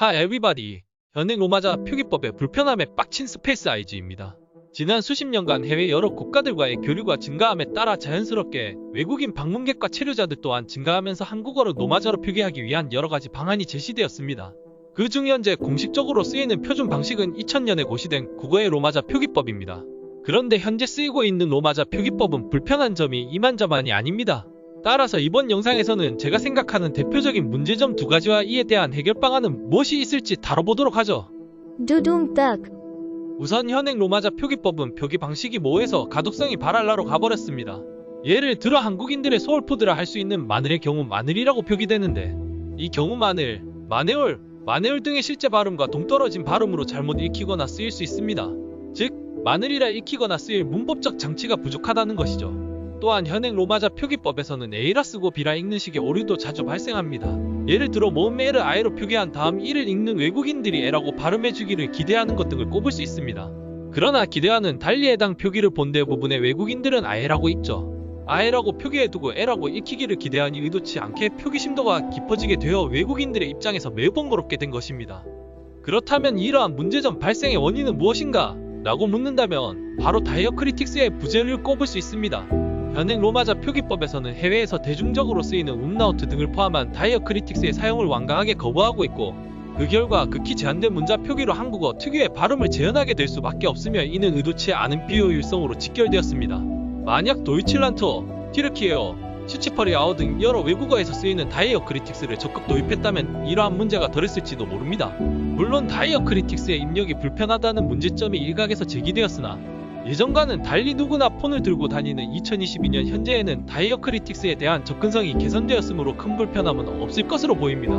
Hi everybody. 현행 로마자 표기법의 불편함에 빡친 스페이스 아이즈입니다. 지난 수십 년간 해외 여러 국가들과의 교류가 증가함에 따라 자연스럽게 외국인 방문객과 체류자들 또한 증가하면서 한국어로 노마자로 표기하기 위한 여러 가지 방안이 제시되었습니다. 그중 현재 공식적으로 쓰이는 표준 방식은 2000년에 고시된 국어의 로마자 표기법입니다. 그런데 현재 쓰이고 있는 로마자 표기법은 불편한 점이 이만저만이 아닙니다. 따라서 이번 영상에서는 제가 생각하는 대표적인 문제점 두 가지와 이에 대한 해결 방안은 무엇이 있을지 다뤄보도록 하죠. Tak. 우선 현행 로마자 표기법은 표기 방식이 모호해서 가독성이 발알라로 가버렸습니다. 예를 들어 한국인들의 소울푸드라 할 수 있는 마늘의 경우 마늘이라고 표기되는데 이 경우 마늘, 마네올, 마네올 등의 실제 발음과 동떨어진 발음으로 잘못 읽히거나 쓰일 수 있습니다. 즉, 마늘이라 읽히거나 쓰일 문법적 장치가 부족하다는 것이죠. 또한 현행 로마자 표기법에서는 A라 쓰고 B라 읽는 식의 오류도 자주 발생합니다. 예를 들어 모음 L을 I로 표기한 다음 이를 읽는 외국인들이 L라고 발음해주기를 기대하는 것 등을 꼽을 수 있습니다. 그러나 기대하는 달리 해당 표기를 본 대부분의 외국인들은 I라고 읽죠. I라고 표기해두고 L라고 읽히기를 기대하니 의도치 않게 표기 심도가 깊어지게 되어 외국인들의 입장에서 매우 번거롭게 된 것입니다. 그렇다면 이러한 문제점 발생의 원인은 무엇인가? 라고 묻는다면 바로 다이어크리틱스의 부재를 꼽을 수 있습니다. 현행 로마자 표기법에서는 해외에서 대중적으로 쓰이는 음나우트 등을 포함한 다이어크리틱스의 사용을 완강하게 거부하고 있고 그 결과 극히 제한된 문자 표기로 한국어 특유의 발음을 재현하게 될 수밖에 없으며 이는 의도치 않은 비효율성으로 직결되었습니다. 만약 도이칠란트어, 티르키에어, 슈치퍼리아어 등 여러 외국어에서 쓰이는 다이어크리틱스를 적극 도입했다면 이러한 문제가 덜했을지도 모릅니다. 물론 다이어크리틱스의 입력이 불편하다는 문제점이 일각에서 제기되었으나 예전과는 달리 누구나 폰을 들고 다니는 2022년 현재에는 다이어크리틱스에 대한 접근성이 개선되었으므로 큰 불편함은 없을 것으로 보입니다.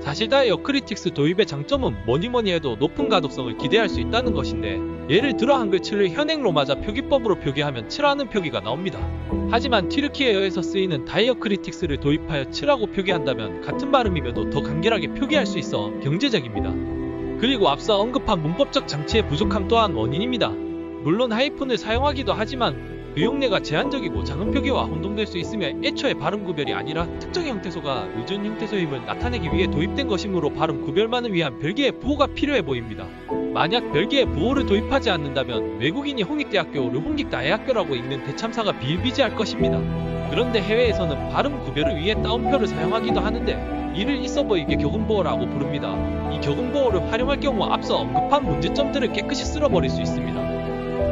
사실 다이어크리틱스 도입의 장점은 뭐니뭐니 해도 높은 가독성을 기대할 수 있다는 것인데 예를 들어 한글 7을 현행 로마자 표기법으로 표기하면 7하는 표기가 나옵니다. 하지만 튀르키예어에서 쓰이는 다이어크리틱스를 도입하여 7하고 표기한다면 같은 발음이며도 더 간결하게 표기할 수 있어 경제적입니다. 그리고 앞서 언급한 문법적 장치의 부족함 또한 원인입니다. 물론 하이픈을 사용하기도 하지만 그 용례가 제한적이고 작은 표기와 혼동될 수 있으며 애초에 발음 구별이 아니라 특정 형태소가 의존 형태소임을 나타내기 위해 도입된 것이므로 발음 구별만을 위한 별개의 부호가 필요해 보입니다. 만약 별개의 부호를 도입하지 않는다면 외국인이 홍익대학교를 홍익 다해학교라고 읽는 대참사가 비일비재할 것입니다. 그런데 해외에서는 발음 구별을 위해 따옴표를 사용하기도 하는데 이를 있어 보이게 격음보호라고 부릅니다. 이 격음보호를 활용할 경우 앞서 언급한 문제점들을 깨끗이 쓸어버릴 수 있습니다.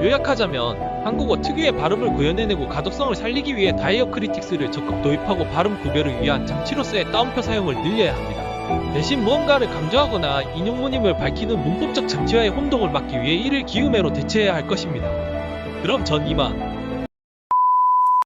요약하자면 한국어 특유의 발음을 구현해내고 가독성을 살리기 위해 다이어크리틱스를 적극 도입하고 발음 구별을 위한 장치로서의 따옴표 사용을 늘려야 합니다. 대신 무언가를 강조하거나 인용모님을 밝히는 문법적 장치와의 혼동을 막기 위해 이를 기음해로 대체해야 할 것입니다. 그럼 전 이만